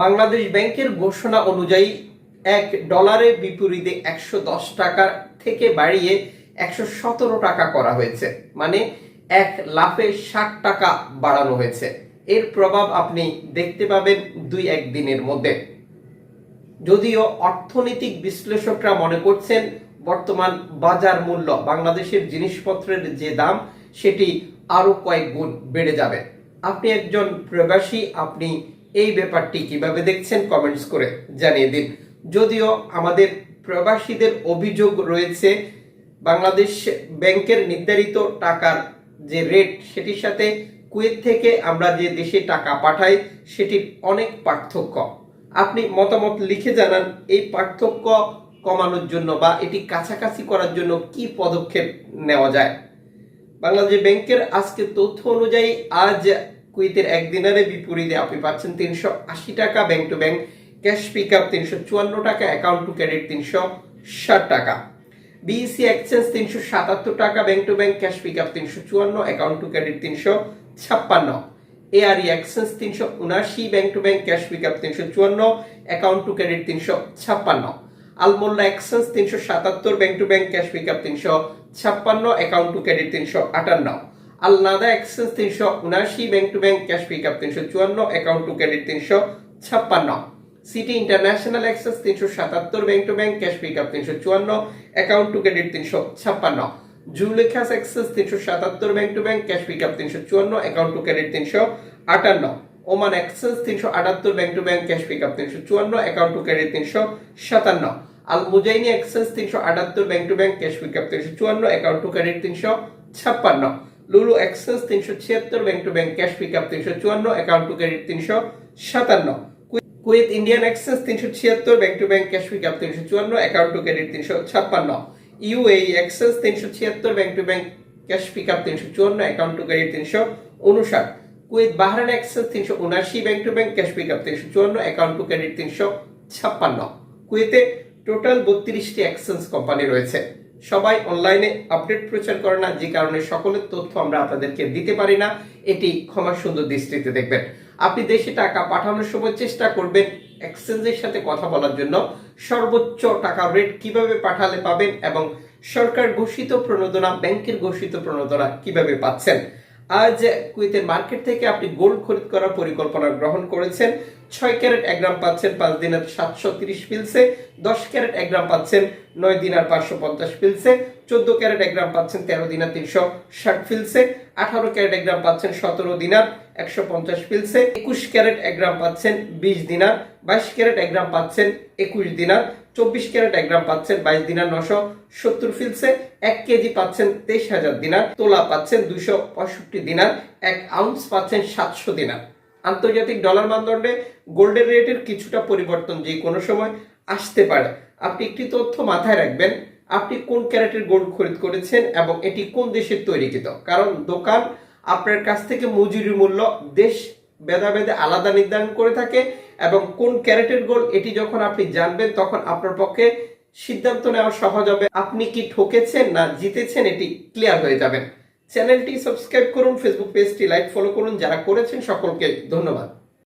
বাংলাদেশ ব্যাংকের ঘোষণা অনুযায়ী এক ডলারের বিপরীতে একশো দশ টাকা থেকে বাড়িয়ে একশো সতেরো টাকা করা হয়েছে। মানে এক লাফে ষাট টাকা বাড়ানো হয়েছে। এর প্রভাব আপনি দেখতে পাবেন দুই এক দিনের মধ্যে। যদিও অর্থনৈতিক বিশ্লেষকরা মনে করছেন, বর্তমান বাজার মূল্য বাংলাদেশের জিনিসপত্রের যে দাম, সেটি আরও কয়েক গুণ বেড়ে যাবে। আপনি একজন প্রবাসী, আপনি এই ব্যাপারটি কীভাবে দেখছেন কমেন্টস করে জানিয়ে দিন। যদিও আমাদের প্রবাসীদের অভিযোগ রয়েছে, বাংলাদেশ ব্যাংকের নির্ধারিত টাকার যে রেট সেটির সাথে কুয়েত থেকে আমরা যে দেশে টাকা পাঠাই, সেটির অনেক পার্থক্য। আপনি মতামত লিখে জানান, এই পার্থক্য কমানোর জন্য বা এটি কাছাকাছি করার জন্য কি পদক্ষেপ নেওয়া যায়? বাংলাদেশ ব্যাংকের আজকে তথ্য অনুযায়ী আজ কুইতের এক দিনারের বিপরীতে আপনি পাচ্ছেন তিনশো আশি টাকা bank to bank, cash pick up তিনশো চুয়ান্ন টাকা, অ্যাকাউন্ট টু ক্রেডিট তিনশো ষাট টাকা। বিইসি এক্সচেঞ্জ তিনশো সাতাত্তর টাকা, bank to bank, cash pick up তিনশো চুয়ান্ন, অ্যাকাউন্ট টু ক্রেডিট তিনশো ছাপ্পান্ন। এআরই এক্সচেঞ্জ তিনশো উনাশি bank to bank, cash pick up তিনশো চুয়ান্ন, অ্যাকাউন্ট টু ক্রেডিট তিনশো ছাপ্পান্ন। আলমোল্লা এক্সচেঞ্জ তিনশো সাতাত্তর, bank to bank, cash pick up তিনশো ছাপ্পান্ন, অ্যাকাউন্ট টু ক্রেডিট তিনশো আটান্ন। আলনাদা এক্সচেঞ্জ তিনশো উনাশি, bank to bank cash pick up তিনশো চুয়ান্ন, অ্যাকাউন্ট টু ক্রেডিট তিনশো ছাপ্পান্ন। সিটি ইন্টারন্যাশনাল এক্সেস তিনশো সাতাত্তর, bank to bank cash pick up তিনশো চুয়ান্ন, অ্যাকাউন্ট টু ক্রেডিট তিনশো ছাপ্পান্ন। জুলেখাস এক্সেস তিনশো সাতাত্তর, bank to bank cash pick up তিনশো চুয়ান্ন, অ্যাকাউন্ট টু ক্রেডিট তিনশো আটান্ন। ওমান এক্সেস তিনশো আটাত্তর, bank to bank cash pick up তিনশো চুয়ান্ন, অ্যাকাউন্ট টু ক্রেডিট তিনশো সাতান্ন। আল মুজাইনি এক্সেস তিনশো আটাত্তর, bank to bank cash pick up তিনশো চুয়ান্ন, অ্যাকাউন্ট টু ক্রেডিট তিনশো ছাপ্পান্ন। লুলু এক্সেস তিনশো ছিয়াত্তর bank to bank cash pick up তিনশো চুয়ান্ন অ্যাকাউন্ট টু ক্রেডিট তিনশো সাতান্ন। কুয়েত ইন্ডিয়ান এক্সেস তিনশো ছিয়াত্তর bank to bank cash pick up তিনশো চুয়ান্ন অ্যাকাউন্ট টু ক্রেডিট তিনশো ছাপ্পান্ন। ইউএই এক্সেস তিনশো ছিয়াত্তর bank to bank cash pick up তিনশো চুয়ান্ন অ্যাকাউন্ট টু ক্রেডিট তিনশো উনষাট কুয়েত বাহরান এক্সেস তিনশো উনাশি bank to bank cash pick up তিনশো চুয়ান্ন অ্যাকাউন্ট টু ক্রেডিট তিনশো ছাপ্পান্ন। কুয়েতে টোটাল বত্রিশটি এক্সচেঞ্জ কোম্পানি রয়েছে। সবাই অনলাইনে আপডেট প্রচার করে না, যে কারণে সকলের তথ্য আমরা আপনাদেরকে দিতে পারি না। এটি ক্ষমা সুন্দর দৃষ্টিতে দেখবেন। আপনি দেশে টাকা পাঠানোর সময় চেষ্টা করবেন এক্সচেঞ্জের সাথে কথা বলার জন্য। সর্বোচ্চ টাকা রেট কীভাবে পাঠালে পাবেন এবং সরকার ঘোষিত প্রণোদনা, ব্যাংকের ঘোষিত প্রণোদনা কীভাবে পাচ্ছেন? আজ কুইতের মার্কেট থেকে আপনি গোল্ড খরিদ করার পরিকল্পনা গ্রহণ করেছেন। ছয় ক্যারেট এক গ্রাম পাচ্ছেন, পাঁচ দিনের সাতশো তিরিশ পিলসে দশ ক্যারেট এক গ্রাম পাচ্ছেন, নয় দিনার পাঁচশো পঞ্চাশ পিলসে চোদ্দ ক্যারেট এক গ্রাম পাচ্ছেন, তেরো দিনার তিনশো ষাট পিলসে আঠারো ক্যারেট এক গ্রাম পাচ্ছেন, সতেরো দিনার একশো পঞ্চাশ পিলসে একুশ ক্যারেট এক গ্রাম পাচ্ছেন, বিশ দিনার। বাইশ ক্যারেট এক গ্রাম পাচ্ছেন, একুশ দিনার। চব্বিশ ক্যারেট এক গ্রাম পাচ্ছেন, বাইশ দিনার নশো সত্তর ফিলসে। এক কেজি পাচ্ছেন, তেইশ হাজার দিনার। তোলা পাচ্ছেন, দুশো পঁয়ষট্টি দিনার। এক আউন্স পাচ্ছেন, সাতশো দিনার। আন্তর্জাতিক ডলার মানদণ্ডে গোল্ডের রেটের কিছুটা পরিবর্তন যে কোনো সময় আসতে পারে। আপনি একটি তথ্য মাথায় রাখবেন, আপনি কোন ক্যারেটের গোল্ড খরিদ করেছেন এবং এটি কোন দেশের তৈরিকৃত? কারণ দোকান আপনার কাছ থেকে মজুরি মূল্য দেশ ভেদা ভেদে আলাদা নির্ধারণ করে থাকে এবং কোন ক্যারেটের গোল্ড এটি যখন আপনি জানবেন তখন আপনার পক্ষে সিদ্ধান্ত নেওয়া সহজ হবে। আপনি কি ঠকেছেন না জিতেছেন এটি ক্লিয়ার হয়ে যাবেন চ্যানেলটি সাবস্ক্রাইব করুন ফেসবুক পেজটি লাইক ফলো করুন। যারা করেছেন সকলকে ধন্যবাদ।